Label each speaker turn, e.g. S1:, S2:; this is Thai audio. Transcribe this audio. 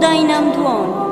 S1: 大南ドア